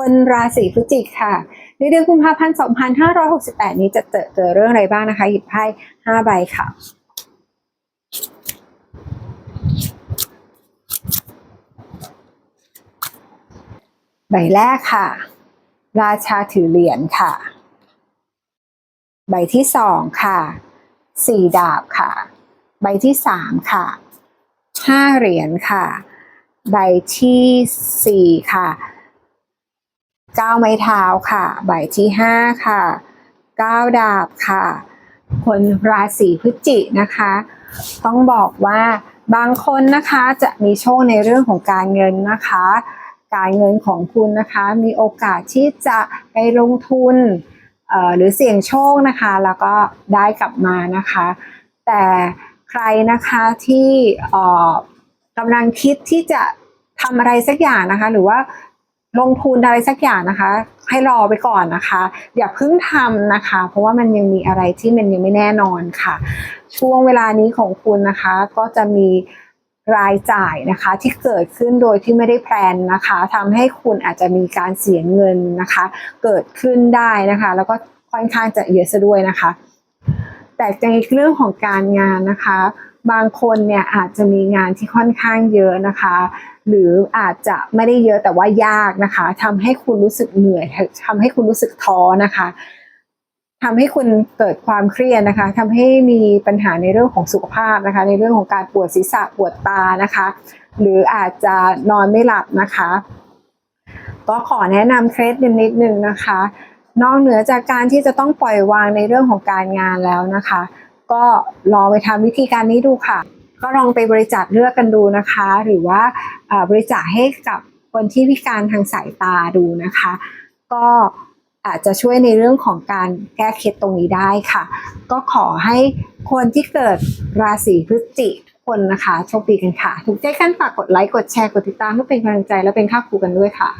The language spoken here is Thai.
คนราศีพฤศจิกค่ะ ในเดือนกุมภาพันธ์ 2568 นี้จะเจอเจอเรื่องอะไรบ้างนะคะ หยิบไพ่5ใบค่ะใบแรกค่ะ ราชาถือเหรียญค่ะ ใบที่สองค่ะสี่ดาบค่ะ ใบที่สามค่ะห้าเหรียญค่ะ ใบที่สี่ค่ะ เก้าไม้เท้าค่ะ ใบที่ห้าค่ะเก้าดาบค่ะ คนราศีพฤศจิกนะคะ ต้องบอกว่าบางคนนะคะจะมีโชคในเรื่องของการเงินนะคะ การเงินของคุณนะคะ มีโอกาสที่จะไปลงทุนเอ่อหรือเสี่ยงโชคนะคะ แล้วก็ได้กลับมานะคะ แต่ใครนะคะที่เอ่อกำลังคิดที่จะทำอะไรสักอย่างนะคะ หรือว่า ลงทุนอะไรสักอย่างนะคะ ให้รอไปก่อนนะคะ อย่าเพิ่งทำนะคะ เพราะว่ามันยังมีอะไรที่มันยังไม่แน่นอนค่ะ ช่วงเวลานี้ของคุณนะคะ ก็จะมีรายจ่ายนะคะที่เกิดขึ้นโดยที่ไม่ได้แพลนนะคะทำให้คุณอาจจะมีการเสียเงินนะคะ เกิดขึ้นได้นะคะ แล้วก็ค่อนข้างจะเยอะซะด้วยนะคะ แต่ในเรื่องของการงานนะคะ บางคนเนี่ยอาจจะมีงานที่ค่อนข้างเยอะนะคะ หรืออาจจะไม่ได้เยอะแต่ว่ายากนะคะทำให้คุณรู้สึกเหนื่อยทำให้คุณรู้สึกท้อนะคะทำให้คุณเกิดความเครียดนะคะทำให้มีปัญหาในเรื่องของสุขภาพนะคะ ในเรื่องของการปวดศีรษะปวดตานะคะ หรืออาจจะนอนไม่หลับนะคะ ก็ขอแนะนำเคล็ดนิดนึงนะคะ นอกเหนือจากการที่จะต้องปล่อยวางในเรื่องของการงานแล้วนะคะ ก็ลองไปทำวิธีการนี้ดูค่ะ ก็ลองไปบริจาคเลือดกันดูนะคะ หรือว่าบริจาคให้กับคนที่พิการทางสายตาดูนะคะ ก็อาจจะช่วยในเรื่องของการแก้เคล็ดตรงนี้ได้ค่ะ ก็ขอให้คนที่เกิดราศีพฤศจิกทุกคนนะคะโชคดีกันค่ะ ถูกใจกันฝากกดไลค์ กดแชร์ กดติดตามเพื่อเป็นกำลังใจและเป็นค่าครูกันด้วยค่ะ